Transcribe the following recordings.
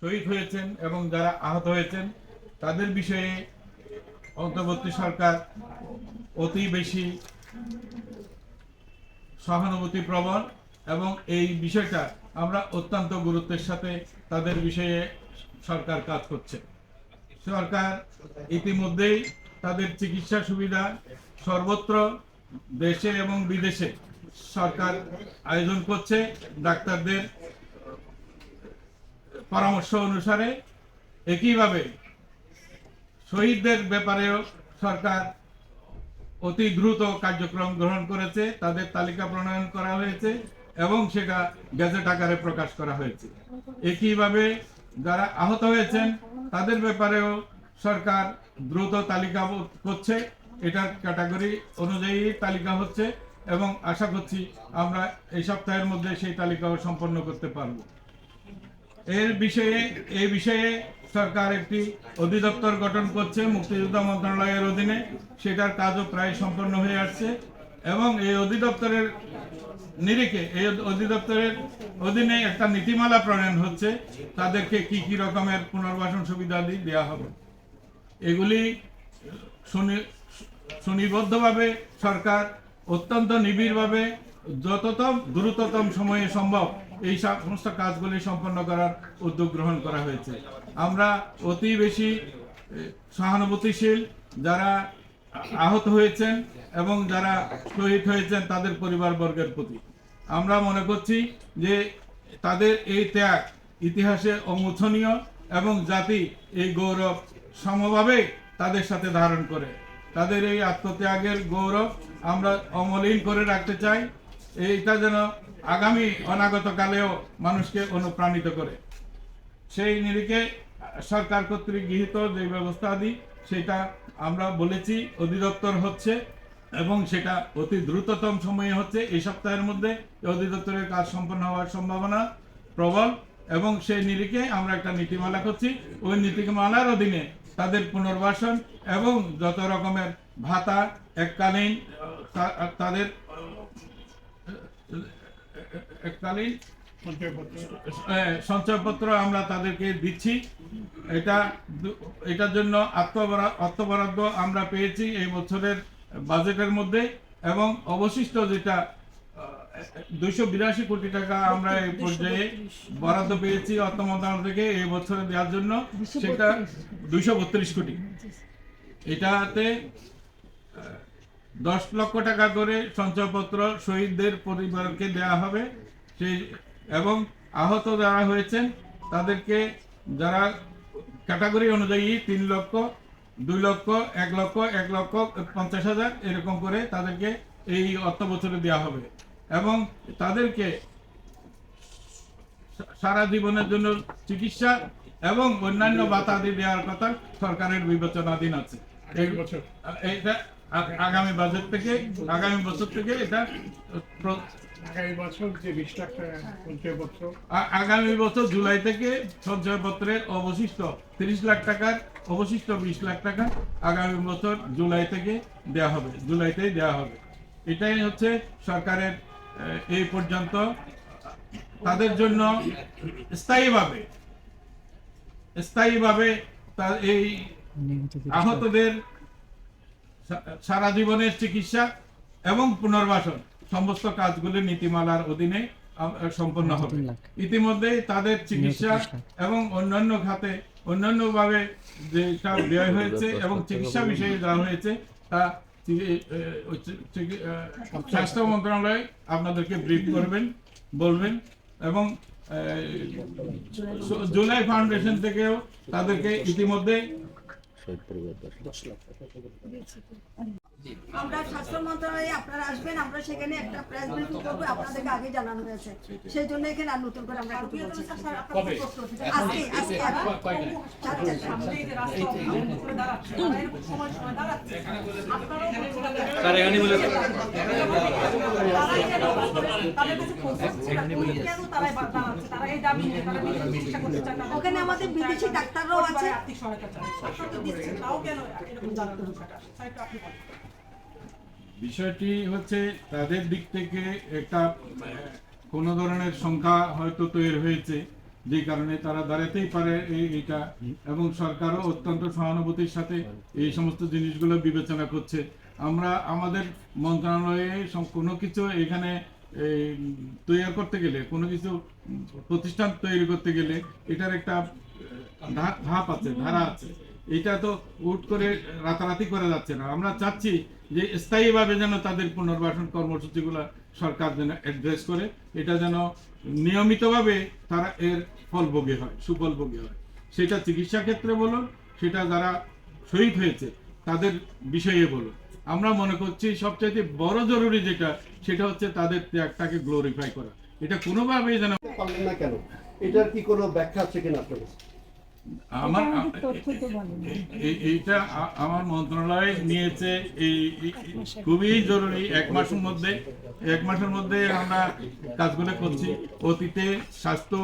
শহীদ হয়েছেন এবং যারা আহত হয়েছেন, তাদের বিষয়ে অন্তর্বর্তী সরকার অতি বেশি সহানুভূতি প্রবণ এবং এই বিষয়টা আমরা অত্যন্ত গুরুত্বের সাথে তাদের বিষয়ে সরকার কাজ করছে। সরকার ইতিমধ্যেই তাদের চিকিৎসা সুবিধা সর্বত্র দেশে এবং বিদেশে সরকার আয়োজন করছে। ডাক্তারদের পরামর্শ অনুসারে একইভাবে শহীদদের ব্যাপারেও সরকার অতি দ্রুত কার্যক্রম গ্রহণ করেছে, তাদের তালিকা প্রণয়ন করা হয়েছে এবং সেটা গ্যাজেট আকারে প্রকাশ করা হয়েছে। একইভাবে যারা আহত হয়েছেন, তাদের ব্যাপারেও সরকার দ্রুত তালিকা করছে। এটা ক্যাটাগরি অনুযায়ী তালিকা হচ্ছে এবং আশা করছি আমরা এই সপ্তাহের মধ্যে সেই তালিকাও সম্পন্ন করতে পারব। এর বিষয়ে এই বিষয়ে সরকার একটি অধিদপ্তর গঠন করছে মুক্তিযোদ্ধা মন্ত্রণালয়ের অধীনে। সেটার কাজও প্রায় সম্পন্ন হয়ে আসছে এবং এই অধিদপ্তরের নিরিখে, এই অধিদপ্তরের অধীনে একটা নীতিমালা প্রণয়ন হচ্ছে, তাদেরকে কি কি রকমের পুনর্বাসন সুবিধাদি দেওয়া হবে। এগুলি সুনি- সুনিবদ্ধভাবে সরকার অত্যন্ত নিবিড়ভাবে যততম দ্রুততম সময়ে সম্ভব এই সমস্ত কাজগুলি সম্পন্ন করার উদ্যোগ গ্রহণ করা হয়েছে। আমরা অতি বেশি সহানুভূতিশীল যারা আহত হয়েছেন এবং যারা শহীদ হয়েছেন তাদের পরিবারবর্গের প্রতি। আমরা মনে করছি যে তাদের এই ত্যাগ ইতিহাসে অমোছনীয় এবং জাতি এই গৌরব সমভাবে তাদের সাথে ধারণ করে। তাদের এই আত্মত্যাগের গৌরব আমরা অমলিন করে রাখতে চাই। এইটা যেন আগামী অনাগত কালেও মানুষকে অনুপ্রাণিত করে। সেই নিরিখে সরকার কর্তৃক গৃহীত যে ব্যবস্থা ব্যবস্থাদি সেটা আমরা বলেছি, অধিদপ্তর হচ্ছে এবং সেটা অতি দ্রুততম সময়ে হচ্ছে। এই সপ্তাহের মধ্যে অধিদপ্তরের কাজ সম্পন্ন হওয়ার সম্ভাবনা প্রবল এবং সেই নিরিখে আমরা একটা নীতিমালা করছি। ওই নীতিমালার অধীনে তাদের পুনর্বাসন এবং যত রকমের ভাতা, এককালীন তাদের আহ, সঞ্চয়পত্র আমরা তাদেরকে দিচ্ছি। এটা এটার জন্য অর্থ বরাদ্দ আমরা পেয়েছি এই বছরের বাজেটের মধ্যে এবং অবশিষ্ট যেটা দুইশো বিরাশি কোটি টাকা আমরা এই পর্যায়ে বরাদ্দ পেয়েছি অর্থ মন্ত্রণালয় থেকে এই বছরে দেওয়ার জন্য। সেটা দুইশো বত্রিশ কোটি। এটাতে দশ লক্ষ টাকা করে সঞ্চয়পত্র শহীদদের পরিবারকে দেওয়া হবে। সেই এবং আহত যারা হয়েছেন তাদেরকে যারা ক্যাটাগরি অনুযায়ী তিন লক্ষ দুই লক্ষ এক লক্ষ এক লক্ষ পঞ্চাশ হাজার এরকম করে তাদেরকে এই অর্থ বছরে দেওয়া হবে। এবং তাদেরকে সারা জীবনের জন্য চিকিৎসা এবং অন্যান্য বাতাদি দেওয়ার কথা সরকারের বিবেচনাধীন আছে। এটা আগামী বাজেট থেকে আগামী বছর থেকে এটা আগামী বছর যে বিশ লাখ সঞ্চয়পত্র আগামী বছর জুলাই থেকে সঞ্চয়পত্রের অবশিষ্ট তিরিশ লাখ টাকার অবশিষ্ট বিশ লাখ টাকা আগামী বছর জুলাই থেকে দেওয়া হবে জুলাইতেই দেওয়া হবে। এটাই হচ্ছে সরকারের এই পর্যন্ত। তাদের জন্য স্থায়ীভাবে স্থায়ীভাবে তার এই আহতদের সারা জীবনের চিকিৎসা এবং পুনর্বাসন সমস্ত কাজগুলি নীতিমালার অধীনে সম্পন্ন হবে। ইতিমধ্যে তাদের চিকিৎসা এবং অন্যান্য খাতে অন্যান্য ভাবে যেটা ব্যয় হয়েছে এবং চিকিৎসা বিষয়ে যা হয়েছে তা স্বাস্থ্য মন্ত্রণালয় আপনাদেরকে ব্রিফ করবেন বলবেন এবং জুলাই ফাউন্ডেশন থেকেও তাদেরকে ইতিমধ্যে Şöyle bir bak. Başla. আমরা স্বাস্থ্য মন্ত্রণালয়ে আপনারা আসবেন আমরা সেখানে একটা প্রেস ব্রিফিং করব আপনাদেরকে আগে জানানো হয়েছে। সেই জন্য এখানে আর নতুন করে আমরা কিছু বলছি না। কবে? আজকে আজকে এখন সাড়ে চারটা। স্যার এখানে বলে ওখানে আমাদের বিদেশি ডাক্তাররাও আছে। বিষয়টি হচ্ছে তাদের দিক থেকে একটা, কোনো ধরনের সংখ্যা হয়তো তৈরি হয়েছে, যে কারণে তারা দাঁড়াতেই পারে এই- এইটা এবং সরকারও অত্যন্ত সহানুভূতির সাথে এই সমস্ত জিনিসগুলো বিবেচনা করছে। আমরা আমাদের মন্ত্রণালয়ে কোনো কিছু এখানে তৈরি করতে গেলে, কোনো কিছু প্রতিষ্ঠান তৈরি করতে গেলে এটার একটা ধাপ আছে, ধারা আছে। এটা তো উট করে রাতারাতি করা যাচ্ছে না। আমরা চাচ্ছি যে স্থায়ীভাবে যেন তাদের পুনর্বাসন কর্মসূচিগুলো সরকার যেন অ্যাড্রেস করে। এটা যেন নিয়মিতভাবে তারা এর ফলভোগী হয়, সুফলভোগী হয়। সেটা চিকিৎসা ক্ষেত্রে বলুন, সেটা যারা শহীদ হয়েছে, তাদের বিষয়ে বলুন। আমরা মনে করছি সবচাইতে বড় জরুরি যেটা, সেটা হচ্ছে তাদের ত্যাগটাকে গ্লোরিফাই করা। এটা কোনোভাবেই যেন পারলেন না কেন? এটার কি কোনো ব্যাখ্যা আছে কিনা আপনার? আমার এইটা আমার মন্ত্রণালয় নিয়েছে এই এই- খুবই জরুরি এক মাসের মধ্যে এক মাসের মধ্যে আমরা কাজগুলো করছি। অতীতে স্বাস্থ্য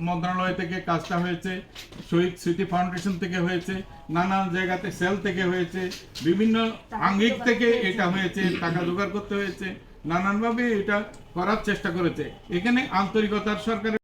মন্ত্রণালয় থেকে কাজটা হয়েছে শহীদ স্মৃতি ফাউন্ডেশন থেকে হয়েছে নানান জায়গাতে সেল থেকে হয়েছে বিভিন্ন আঙ্গিক থেকে এটা হয়েছে টাকা জোগাড় করতে হয়েছে নানানভাবে এটা করার চেষ্টা করেছে। এখানে আন্তরিকতার সরকারের